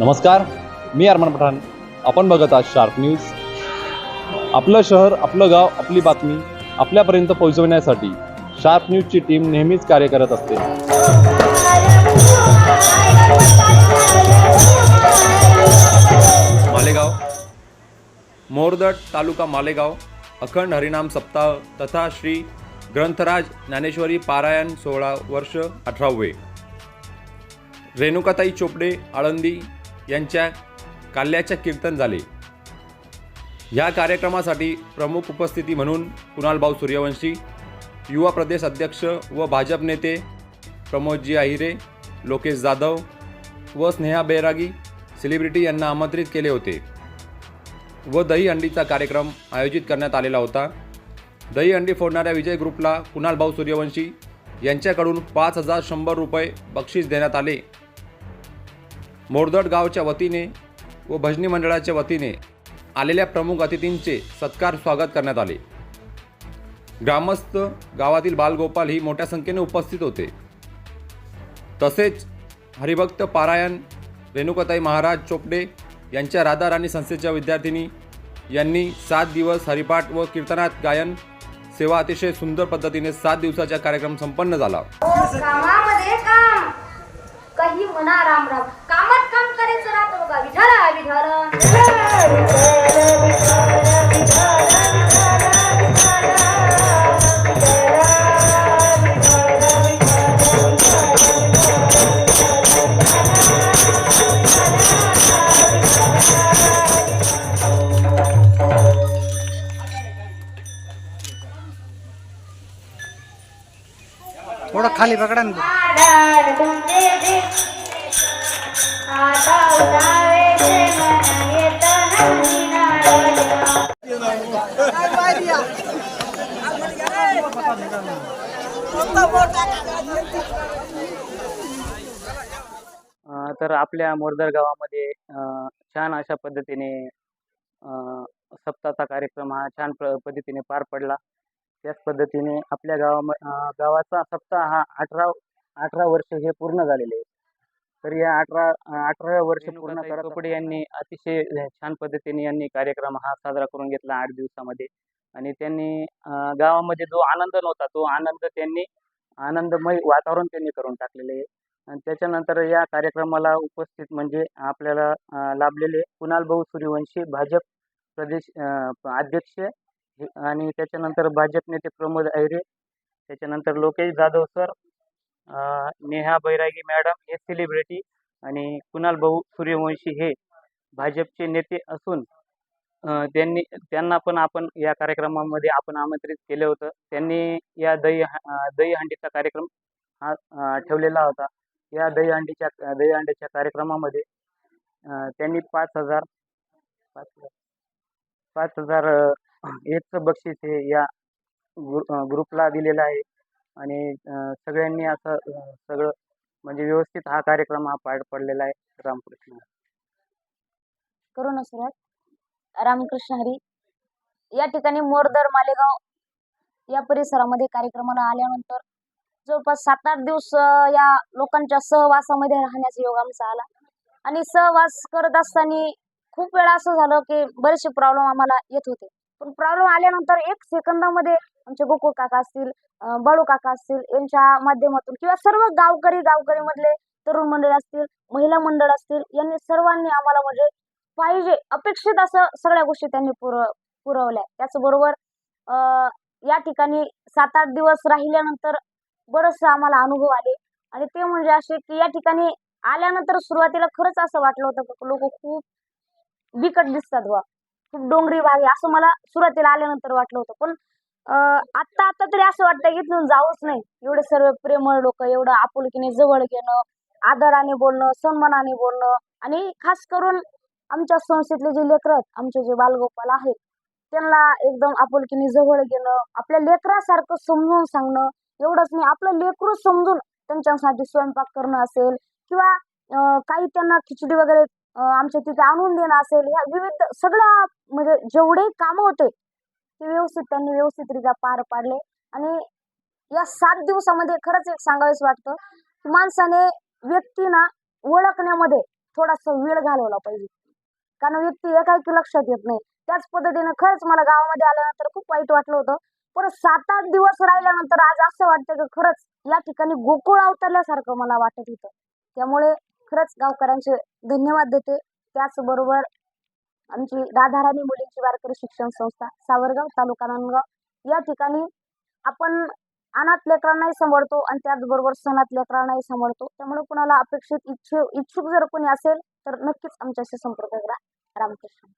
नमस्कार मी अरमान पठाण. आपण बघत आहात शार्प न्यूज आपलं शहर आपलं गाव आपली बातमी आपल्यापर्यंत पोहोचवण्यासाठी शार्प न्यूजची टीम नेहमीच कार्य करत असते. मालेगाव. मोरदट तालुका मालेगाव अखंड हरिनाम सप्ताह तथा श्री ग्रंथराज ज्ञानेश्वरी पारायण सोळा वर्ष अठरावे. रेणुकाताई चोपडे आळंदी यांच्या काल्याच्या कीर्तन झाले. या कार्यक्रमासाठी प्रमुख उपस्थिती म्हणून कुणालभाऊ सूर्यवंशी युवा प्रदेश अध्यक्ष व भाजप नेते प्रमोदजी आहिरे लोकेश जाधव व स्नेहा बैरागी सेलिब्रिटी यांना आमंत्रित केले होते. व दही अंडीचा कार्यक्रम आयोजित करण्यात आलेला होता. दही अंडी फोडणाऱ्या विजय ग्रुपला कुणालभाऊ सूर्यवंशी यांच्याकडून पाच हजार शंभर रुपये बक्षीस देण्यात आले. मोरदड गावच्या वतीने व भजनी मंडळाच्या वतीने आलेल्या प्रमुख अतिथींचे सत्कार स्वागत करण्यात आले. ग्रामस्थ गावातील बालगोपाल ही मोठ्या संख्येने उपस्थित होते. तसेच हरिभक्त पारायण रेणुकाताई महाराज चोपडे यांच्या राधा राणी संस्थेच्या विद्यार्थिनी यांनी सात दिवस हरिपाठ व कीर्तनात गायन सेवा अतिशय सुंदर पद्धतीने सात दिवसाचा कार्यक्रम संपन्न झाला. हो, कामामध्ये काही म्हणा राम राम. कामात काम करायचं राहतो बघा विधारा विधारा थोडं खाली पकडा तर आपल्या मोरदर गावामध्ये छान अशा पद्धतीने सप्ताहाचा कार्यक्रम हा छान पद्धतीने पार पडला. त्याच पद्धतीने आपल्या गावाम गावाचा सप्ताह हा अठरा अठरा वर्ष हे पूर्ण झालेले आहे तर या अठरा अठराव्या वर्ष पूर्ण करत चोपडे यांनी अतिशय छान पद्धतीने यांनी कार्यक्रम हा साजरा करून घेतला आठ दिवसामध्ये. आणि त्यांनी गावामध्ये जो आनंद नव्हता तो आनंद त्यांनी आनंदमय वातावरण त्यांनी करून टाकलेले आहे. आणि त्याच्यानंतर या कार्यक्रमाला उपस्थित म्हणजे आपल्याला लाभलेले कुणाल भाऊ सूर्यवंशी भाजप प्रदेश अं, अध्यक्ष आणि त्याच्यानंतर भाजप नेते प्रमोद ऐरे त्याच्यानंतर लोकेश जाधव सर नेहा बैरागी मॅडम हे सेलिब्रिटी आणि कुणाल भाऊ सूर्यवंशी हे भाजपचे नेते असून त्यांनी त्यांना पण आपण या कार्यक्रमामध्ये आपण आमंत्रित केलं होतं. त्यांनी या दही अं, दहीहंडीचा कार्यक्रम हा ठेवलेला होता. या दहीहंडीच्या दहीहंडीच्या कार्यक्रमामध्ये त्यांनी पाच हजार पाच हजार पाच हजार हेच बक्षीस हे या ग्रुपला दिलेलं आहे. आणि सगळ्यांनी असं सगळं म्हणजे व्यवस्थित हा कार्यक्रम हा पार पडलेला आहे. रामकृष्ण करू ना सुरुवात? रामकृष्ण हरी. या ठिकाणी मोरदर मालेगाव या परिसरामध्ये कार्यक्रमाला आल्यानंतर जवळपास सात आठ दिवस या लोकांच्या सहवासामध्ये राहण्याचा योग आमचा आला. आणि सहवास करत असताना खूप वेळा असं झालं की बरेचसे प्रॉब्लेम आम्हाला येत होते. पण प्रॉब्लेम आल्यानंतर एक सेकंदामध्ये आमचे गोकुळ काका असतील बाळू काका असतील यांच्या माध्यमातून किंवा सर्व गावकरी गावकरी मधले तरुण मंडळ असतील महिला मंडळ असतील यांनी सर्वांनी आम्हाला म्हणजे पाहिजे अपेक्षित असं सगळ्या गोष्टी त्यांनी पुर पुरवल्या. त्याचबरोबर या ठिकाणी सात आठ दिवस राहिल्यानंतर बरंचसं आम्हाला अनुभव आले. आणि ते म्हणजे असे की या ठिकाणी आल्यानंतर सुरुवातीला खरंच असं वाटलं होतं लोक खूप बिकट दिसतात बा खूप डोंगरी भाग आहे असं मला सुरुवातीला आल्यानंतर वाटलं होतं. पण आत्ता आत्ता तरी असं वाटतं की इथून जाऊच नाही. एवढे सर्व प्रेमळ लोक एवढं आपुलकीने जवळ घेणं आदराने बोलणं सन्मानाने बोलणं आणि खास करून आमच्या संस्थेतले जे लेकरं आहेत आमचे जे बालगोपाल आहेत त्यांना एकदम आपुलकीने जवळ घेणं आपल्या लेकरासारखं समजून सांगणं एवढंच नाही. आपलं लेकरू समजून त्यांच्यासाठी स्वयंपाक करणं असेल किंवा काही त्यांना खिचडी वगैरे आमच्या तिथे आणून देणं असेल ह्या विविध सगळ्या म्हणजे जेवढे कामं होते ते व्यवस्थित त्यांनी व्यवस्थितरित्या पार पाडले. आणि या सात दिवसामध्ये खरंच एक सांगावंच वाटतं की माणसाने व्यक्तीना ओळखण्यामध्ये थोडासा वेळ घालवला पाहिजे. कारण व्यक्ती एकाएकी लक्षात येत नाही. त्याच पद्धतीने खरंच मला गावामध्ये आल्यानंतर खूप वाईट वाटलं होतं. पण सात आठ दिवस राहिल्यानंतर आज असं वाटतं की खरंच या ठिकाणी गोकुळ अवतरल्यासारखं मला वाटत होतं. त्यामुळे खरंच गावकऱ्यांचे धन्यवाद देते. त्याचबरोबर आमची राधाराणी मुलींची वारकरी शिक्षण संस्था सावरगाव तालुका नांदगाव. या ठिकाणी आपण अनाथ लेकरांनाही सांभाळतो आणि त्याचबरोबर सणात लेकरांनाही सांभाळतो. त्यामुळे कुणाला अपेक्षित इच्छु इच्छुक जर कोणी असेल तर नक्कीच आमच्याशी संपर्क करा. रामकृष्ण.